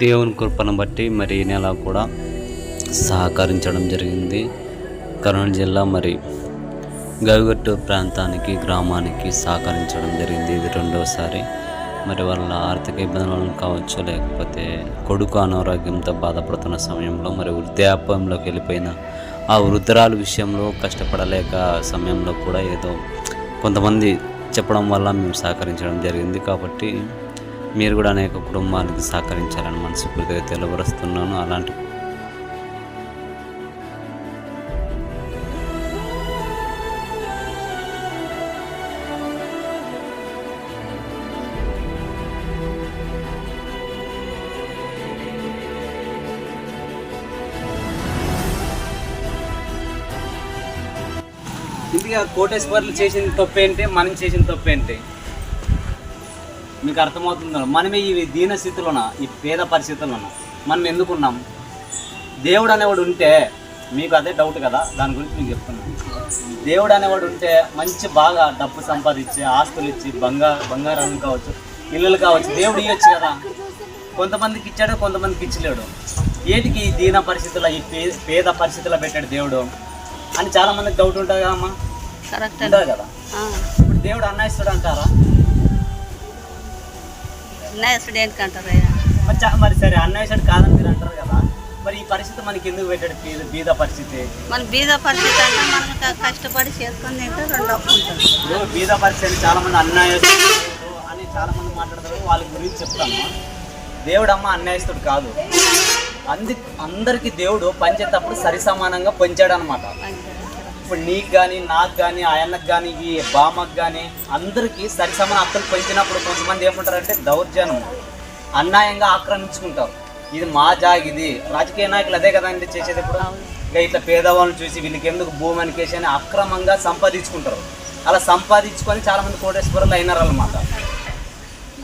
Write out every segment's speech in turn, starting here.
దేవుని కృపను బట్టి మరి ఈ నెల కూడా సహకరించడం జరిగింది. కర్నూలు జిల్లా మరి గవిగట్టు ప్రాంతానికి గ్రామానికి సహకరించడం జరిగింది. ఇది రెండవసారి మరి వాళ్ళ ఆర్థిక ఇబ్బందులను కావచ్చు లేకపోతే కొడుకు అనారోగ్యంతో బాధపడుతున్న సమయంలో మరి వృద్ధాప్యంలోకి వెళ్ళిపోయిన ఆ వృద్ధురాలు విషయంలో కష్టపడలేక సమయంలో కూడా ఏదో కొంతమంది చెప్పడం వల్ల మేము సహకరించడం జరిగింది. కాబట్టి మీరు కూడా అనేక కుటుంబానికి సహకరించాలని మనస్ఫూర్తిగా తెలియపరుస్తున్నాను. అలాంటి ఇందుగా కోటేశ్వర్లు చేసిన తప్పేంటి? మనం చేసిన తప్పేంటి? మీకు అర్థమవుతుందా? మనమే ఈ దీన స్థితిలోన? ఈ పేద పరిస్థితుల్లోన? మనం ఎందుకున్నాం? దేవుడు అనేవాడు ఉంటే మీకు అదే డౌట్ కదా? దాని గురించి మీకు చెప్తున్నాను దేవుడు అనేవాడు ఉంటే మంచి బాగా డబ్బు సంపాదించి ఆస్తులు ఇచ్చి బంగారు బంగారం కావచ్చు ఇల్లులు కావచ్చు దేవుడు ఇవ్వచ్చు కదా? కొంతమందికి ఇచ్చాడు కొంతమందికి ఇచ్చలేడు. ఏటికి ఈ దీన పరిస్థితుల్లో ఈ పే పేద పరిస్థితుల్లో పెట్టాడు దేవుడు? అని చాలా మందికి డౌట్ ఉంటుంది కదా అమ్మా కరెక్ట్ ఉంటుంది కదా? ఇప్పుడు దేవుడు స్టూడెంట్ అంటారు? ఆయన. మరి చా- మరి సరే అన్వేషణ కాదని మీరు అంటారు కదా మరి ఈ పరిస్థితి మనకి ఎందుకు పెట్టాడు బీద బీద పరిస్థితి? మన బీద పరిస్థితి అంటే మనం క- కష్టపడి చేసుకొని తింటే రెండు అప్పు ఉంటుంది. ఇప్పుడు బీద పరిస్థితి అని చాలా మంది అన్యాయస్తుడు అని చాలా మంది మాట్లాడతారు వాళ్ళ గురించి చెప్తాను. దేవుడు అమ్మ అన్యాయస్తుడు కాదు. అంది అందరికి దేవుడు పంచేటప్పుడు సరి సమానంగా పంచాడు అనమాట ఇప్పుడు నీకు కానీ నాకు కానీ ఆయనకు కానీ ఈ బామ్మకు కానీ అందరికీ సరి సమాన హక్కులు పంచినప్పుడు కొంతమంది ఏమంటారంటే దౌర్జన్యం. అన్యాయంగా ఆక్రమించుకుంటారు. ఇది మా జాగ్ ఇది. రాజకీయ నాయకులు అదే కదండి చేసేది ఇప్పుడు? ఇక ఇట్లా పేదవాళ్ళని చూసి వీళ్ళకి ఎందుకు భూమి అనికేసి అని అక్రమంగా సంపాదించుకుంటారు. అలా సంపాదించుకొని చాలా మంది కోటేశ్వరులు అయినారు అనమాట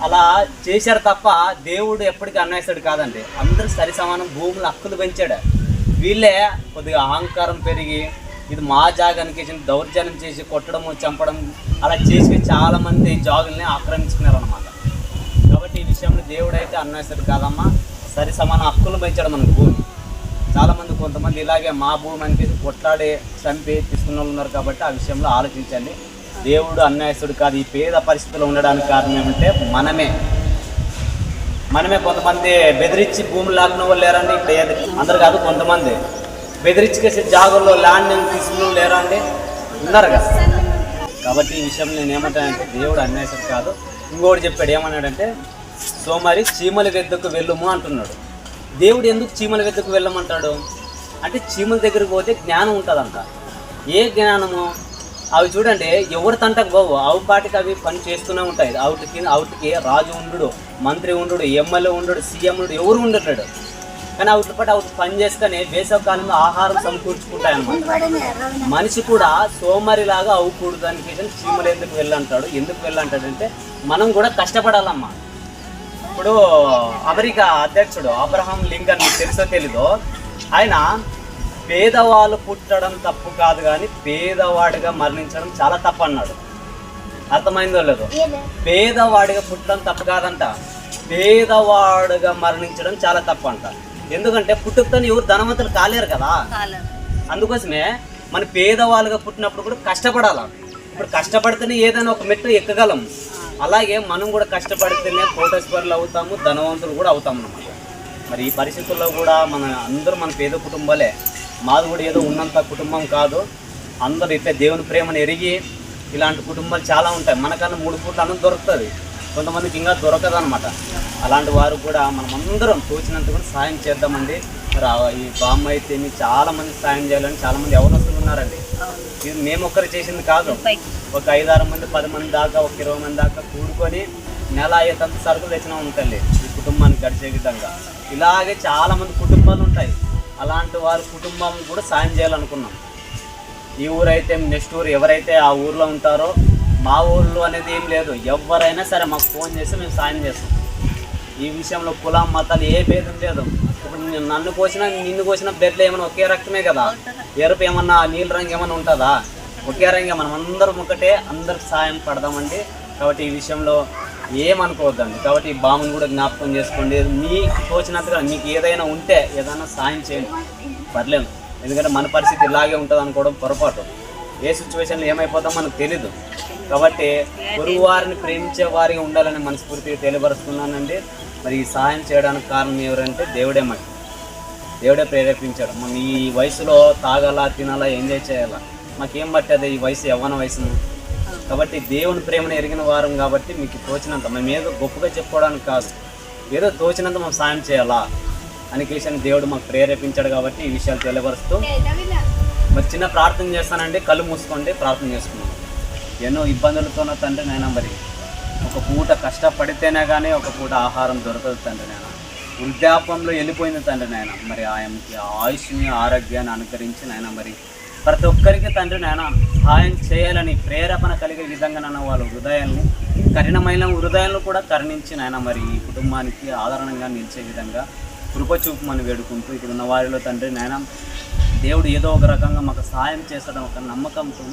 అలా చేశారు తప్ప దేవుడు ఎప్పటికీ అన్యాయస్తుడు కాదండి. అందరూ సరి సమానం భూములు హక్కులు పెంచాడు. వీళ్ళే కొద్దిగా అహంకారం పెరిగి ఇది మా జాగానికి దౌర్జన్యం చేసి కొట్టడము చంపడం అలా చేసి చాలామంది జాగుల్ని ఆక్రమించుకున్నారు అనమాట కాబట్టి ఈ విషయంలో దేవుడు అయితే కాదమ్మా. సరి సమాన హక్కులు పెంచడం మన భూమి. చాలామంది కొంతమంది ఇలాగే మా భూమి అని కొట్లాడే చంపి తీసుకున్న వాళ్ళు ఉన్నారు కాబట్టి ఆ విషయంలో ఆలోచించండి. దేవుడు అన్యాయస్తుడు కాదు. ఈ పేద పరిస్థితుల్లో ఉండడానికి కారణం ఏమంటే మనమే. మనమే కొంతమంది బెదిరించి భూములు లాక్కున్న వాళ్ళు లేరండి. ఇప్పుడు అందరు కాదు కొంతమంది. బెదిరించుకేసి జాగుల్లో ల్యాండ్ నేను తీసుకున్నాం లేరా అండి? ఉన్నారు కదా. కాబట్టి ఈ విషయం నేను ఏమంటానంటే దేవుడు అన్యాయస్తుడు కాదు. ఇంకోటి చెప్పాడు ఏమన్నాడంటే సోమారి చీమల వెద్దకు వెళ్ళుము అంటున్నాడు. దేవుడు ఎందుకు చీమల వెద్దకు వెళ్ళమంటాడు? అంటే చీమల దగ్గరికి పోతే జ్ఞానం ఉంటుందంట. ఏ జ్ఞానము? అవి చూడండి ఎవరి తంటకు పోవు. అవి పాటికి అవి పని చేస్తూనే ఉంటాయి. అవుటికి అవుటికి రాజు ఉండు మంత్రి ఉండు ఎమ్మెల్యే ఉండు సీఎం ఉండు ఎవరు ఉండడు కానీ అవుటి పాటు పని చేసుకొని వేసవకాలంలో ఆహారం సమకూర్చుకుంటాయి అన్నమాట మనిషి కూడా సోమరిలాగా అవ్వకూడదానికి చీమలు ఎందుకు వెళ్ళంటాడు? ఎందుకు వెళ్ళంటాడంటే మనం కూడా కష్టపడాలమ్మా. ఇప్పుడు అమెరికా అధ్యక్షుడు అబ్రహాం లింకన్ అని తెలుసో తెలీదో? ఆయన పేదవాళ్ళు పుట్టడం తప్పు కాదు కానీ పేదవాడిగా మరణించడం చాలా తప్పు అన్నాడు అర్థమైందో లేదో? పేదవాడిగా పుట్టడం తప్పు కాదంట. పేదవాడుగా మరణించడం చాలా తప్పు అంట ఎందుకంటే పుట్టుకతో ఎవరు ధనవంతులు కాలేరు కదా. అందుకోసమే మన పేదవాళ్ళుగా పుట్టినప్పుడు కూడా కష్టపడాల. ఇప్పుడు కష్టపడితేనే ఏదైనా ఒక మెట్టు ఎక్కగలం. అలాగే మనం కూడా కష్టపడితేనే కోటేశ్వర్లు అవుతాము ధనవంతులు కూడా అవుతాం అన్నమాట. మరి ఈ పరిస్థితుల్లో కూడా మన అందరూ మన పేద కుటుంబాలే. మాది కూడా ఏదో ఉన్నంత కుటుంబం కాదు. అందరూ ఇట్లా దేవుని ప్రేమను ఎరిగి ఇలాంటి కుటుంబాలు చాలా ఉంటాయి. మనకన్నా మూడు పూట్ల అన్నం దొరుకుతుంది. కొంతమందికి ఇంకా దొరకదు అనమాట అలాంటి వారు కూడా మనమందరం అందరం తోచినంత కూడా సాయం చేద్దామండి. మరి ఈ బామ్మ అయితే మీకు చాలా మంది సాయం చేయాలని చాలా మంది ఎవరొస్తులు ఉన్నారండి. ఇది మేము ఒక్కరు చేసింది కాదు. ఒక ఐదారు మంది పది మంది దాకా ఒక ఇరవై మంది దాకా కూడుకొని నెల అయ్యేటంత సరుకులు తెచ్చినా ఉంటుంది ఈ కుటుంబానికి గడిచే విధంగా. ఇలాగే చాలా మంది కుటుంబాలు ఉంటాయి. అలాంటి వారి కుటుంబం కూడా సాయం చేయాలనుకున్నాం. ఈ ఊరైతే నెక్స్ట్ ఊరు ఎవరైతే ఆ ఊర్లో ఉంటారో మా ఊళ్ళో అనేది ఏం లేదు. ఎవరైనా సరే మాకు ఫోన్ చేస్తే మేము సాయం చేస్తాం. ఈ విషయంలో కులం మతాలు ఏ భేదం లేదు. ఇప్పుడు నేను నన్ను కోసినా నిన్ను కోసిన బెడ్లు ఏమైనా ఒకే రక్తమే కదా? ఎరుపు ఏమన్నా నీళ్ళ రంగు ఏమన్నా ఉంటుందా? ఒకే రంగే మనం అందరం ఒకటే అందరికి సాయం పడదామండి. కాబట్టి ఈ విషయంలో ఏమనుకోవద్దండి కాబట్టి ఈ బామును కూడా జ్ఞాపకం చేసుకోండి. మీకు తోచినంతగా మీకు ఏదైనా ఉంటే ఏదైనా సాయం చేయండి. పర్లేదు. ఎందుకంటే మన పరిస్థితి ఇలాగే ఉంటుంది అనుకోవడం పొరపాటు. ఏ సిచ్యువేషన్లో ఏమైపోతాం మనకు తెలీదు. కాబట్టి పొరుగు వారిని ప్రేమించే వారిగా ఉండాలని మనస్ఫూర్తిగా తెలియపరుస్తున్నానండి. మరి ఈ సహాయం చేయడానికి కారణం ఎవరంటే దేవుడే మరి దేవుడే ప్రేరేపించాడు. మనం ఈ వయసులో తాగాలా తినాలా ఎంజాయ్ చేయాలా? మాకేం పట్టేది ఈ వయసు యవ్వన వయసును. కాబట్టి దేవుని ప్రేమను ఎరిగిన వారం కాబట్టి మీకు తోచినంత. మేము ఏదో గొప్పగా చెప్పుకోవడానికి కాదు. ఏదో తోచినంత మనం సాయం చేయాలా? అని విషయాన్ని దేవుడు మాకు ప్రేరేపించాడు కాబట్టి ఈ విషయాలు తెలియపరుస్తూ మరి చిన్న ప్రార్థన చేస్తానండి. కళ్ళు మూసుకోండి ప్రార్థన చేసుకున్నాం ఎన్నో ఇబ్బందులతోనో తండ్రి నైనా మరి. ఒక పూట కష్టపడితేనే కానీ ఒక పూట ఆహారం దొరకదు తండ్రి నాయన. వృద్ధాపంలో వెళ్ళిపోయింది తండ్రి నాయన. మరి ఆయనకి ఆయుష్ని ఆరోగ్యాన్ని అనుకరించి నాయన మరి ప్రతి ఒక్కరికి తండ్రి నాయన సహాయం చేయాలని ప్రేరేపణ కలిగే విధంగా నాన్న వాళ్ళ హృదయాన్ని కఠినమైన హృదయాలను కూడా కరుణించి నాయన మరి ఈ కుటుంబానికి ఆదరణంగా నిలిచే విధంగా కృప చూపమని వేడుకుంటూ ఇక్కడ ఉన్న వారిలో తండ్రి నాయన దేవుడు ఏదో ఒక రకంగా మాకు సహాయం చేస్తాడని ఒక నమ్మకంతో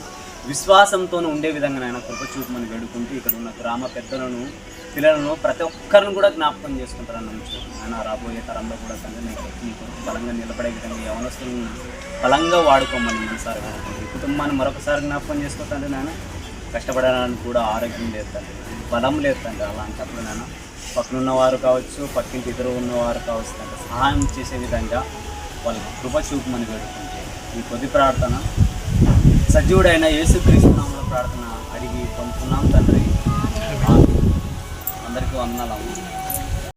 విశ్వాసంతో ఉండే విధంగా నాయన కృప చూపమని వేడుకుంటూ ఇక్కడ ఉన్న గ్రామ పెద్దలను పిల్లలను ప్రతి ఒక్కరిని కూడా జ్ఞాపకం చేసుకుంటారని నమ్ముతున్నాను ఆయన రాబోయే తరంలో కూడా తండ్రి నీ కొరకు బలంగా నిలబడే విధంగా యవనస్తులను బలంగా వాడుకోమని మనసారి వేడుకుంటూ కుటుంబాన్ని మరొకసారి జ్ఞాపకం చేసుకుంటాను నాయన. కష్టపడడానికి కూడా ఆరోగ్యం లేదు తండ్రి. బలం లేదు తండ్రి అలాంటప్పుడు నాయన. పక్కనున్న వారు కావచ్చు పక్కింటి ఇద్దరు ఉన్నవారు కావచ్చు తండ్రి సహాయం చేసే విధంగా వాళ్ళకి కృప చూపమని వేడుకుంటే ఈ కొద్ది ప్రార్థన సజీవుడైన యేసుక్రీస్తు నామల ప్రార్థన అడిగి పంపుతున్నాం తండ్రి. అందరికీ వందనాలు.